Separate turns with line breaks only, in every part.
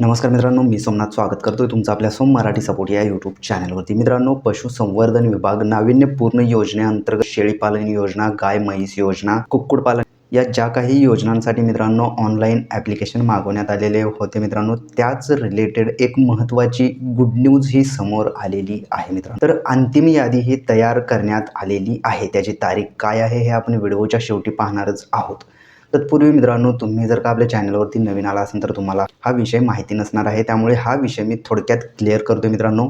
नमस्कार मित्रांनो मी सोमनाथ स्वागत करतोय तुमचं आपल्या सोम मराठी सपोर्ट या यूट्यूब चॅनलवरती मित्रांनो पशुसंवर्धन विभाग नाविन्यपूर्ण योजनेअंतर्गत शेळीपालन योजना गाय म्हैस योजना कुक्कुटपालन या ज्या काही योजनांसाठी मित्रांनो ऑनलाईन ॲप्लिकेशन मागवण्यात आलेले होते मित्रांनो त्याच रिलेटेड एक महत्त्वाची गुड न्यूज ही समोर आलेली आहे मित्रांनो. तर अंतिम यादी ही तयार करण्यात आलेली आहे. त्याची तारीख काय आहे हे आपण व्हिडिओच्या शेवटी पाहणारच आहोत. तत्पूर्वी मित्रांनो तुम्ही जर का आपल्या चॅनलवरती नवीन आला असेल तर तुम्हाला हा विषय माहिती नसणार आहे. त्यामुळे हा विषय मी थोडक्यात क्लिअर करतो मित्रांनो.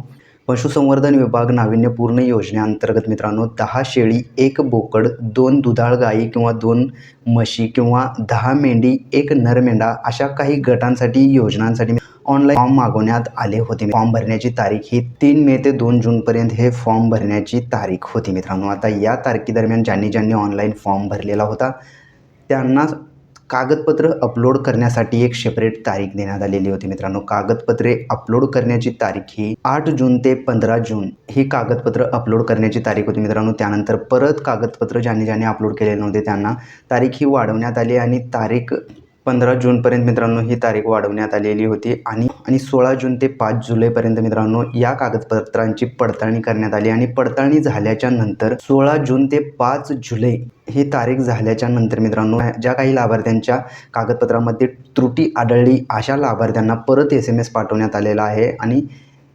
पशुसंवर्धन विभाग नाविन्यपूर्ण योजनेअंतर्गत मित्रांनो दहा शेळी एक बोकड दोन दुधाळ गाई किंवा दोन म्हशी किंवा दहा मेंढी एक नर मेंढा अशा काही गटांसाठी योजनांसाठी ऑनलाईन फॉर्म मागवण्यात आले होते. फॉर्म भरण्याची तारीख ही तीन मे ते दोन जूनपर्यंत हे फॉर्म भरण्याची तारीख होती मित्रांनो. आता या तारखेदरम्यान ज्यांनी ज्यांनी ऑनलाईन फॉर्म भरलेला होता त्यांना कागदपत्र अपलोड करण्यासाठी एक सेपरेट तारीख देण्यात आलेली होती मित्रांनो. कागदपत्रे अपलोड करण्याची तारीख ही आठ जून ते पंधरा जून ही कागदपत्र अपलोड करण्याची तारीख होती मित्रांनो. त्यानंतर परत कागदपत्र ज्यांनी ज्यांनी अपलोड केलेले नव्हते त्यांना तारीख ही वाढवण्यात आली आणि तारीख पंधरा जूनपर्यंत मित्रांनो ही तारीख वाढवण्यात आलेली होती आणि आणि सोळा जून ते पाच जुलैपर्यंत मित्रांनो या कागदपत्रांची पडताळणी करण्यात आली आणि पडताळणी झाल्याच्यानंतर सोळा जून ते पाच जुलै ही तारीख झाल्याच्यानंतर मित्रांनो ज्या काही लाभार्थ्यांच्या कागदपत्रामध्ये त्रुटी आढळली अशा लाभार्थ्यांना परत एस एम एस पाठवण्यात आलेला आहे आणि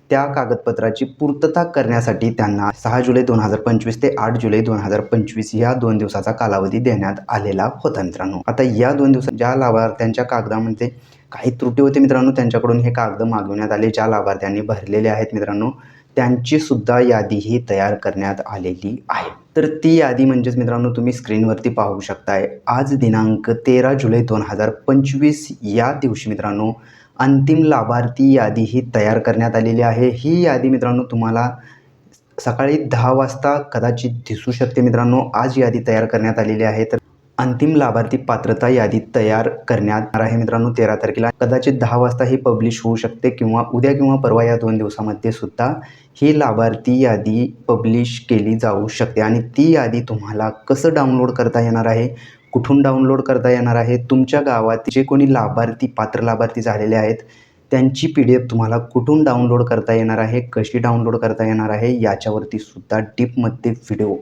त्या कागदपत्राची पूर्तता करण्यासाठी त्यांना सहा जुलै दोन हजार पंचवीस ते आठ जुलै दोन हजार पंचवीस या दोन दिवसाचा कालावधी देण्यात आलेला होता मित्रांनो. आता या दोन दिवसात ज्या लाभार्थ्यांच्या कागदामध्ये काही त्रुटी होते मित्रांनो त्यांच्याकडून हे कागद मागवण्यात आले. ज्या लाभार्थ्यांनी भरलेले आहेत मित्रांनो त्यांची सुद्धा यादी ही तयार करण्यात आलेली आहे. तर ती यादी म्हणजेच मित्रांनो तुम्ही स्क्रीनवरती पाहू शकताय. आज दिनांक तेरा जुलै दोन हजार पंचवीस या दिवशी मित्रांनो अंतिम लाभार्थी यादी ही तयार करण्यात आलेली आहे. ही यादी मित्रांनो तुम्हाला सकाळी दहा वाजता कदाचित दिसू शकते मित्रांनो. आज यादी तयार करण्यात आलेली आहे. तर अंतिम लाभार्थी पात्रता यादी तयार करण्यात येणार आहे मित्रांनो तेरा तारखेला. कदाचित दहा वाजता ही पब्लिश होऊ शकते किंवा उद्या किंवा परवा या दोन दिवसामध्ये सुद्धा ही लाभार्थी यादी पब्लिश केली जाऊ शकते. आणि ती यादी तुम्हाला कसं डाउनलोड करता येणार आहे? कुठून डाउनलोड करता येणार आहे? तुमच्या गावात जे कोणी लाभार्थी पात्र लाभार्थी झालेले आहेत त्यांची पी डी एफ तुम्हाला कुठून डाउनलोड करता येणार आहे? कशी डाउनलोड करता येणार आहे? याच्यावरती सुद्धा डीपमध्ये व्हिडिओ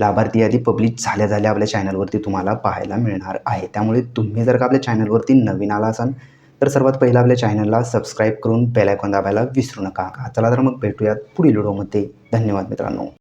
लाभार्थी यादी पब्लिश झाल्या झाल्या आपल्या चॅनलवरती तुम्हाला पाहायला मिळणार आहे. त्यामुळे तुम्ही जर का आपल्या चॅनलवरती नवीन आला असाल तर सर्वात पहिलं आपल्या चॅनलला सबस्क्राईब करून बेलायकॉन दाबायला विसरू नका. चला तर मग भेटूयात पुढील व्हिडिओमध्ये. धन्यवाद मित्रांनो.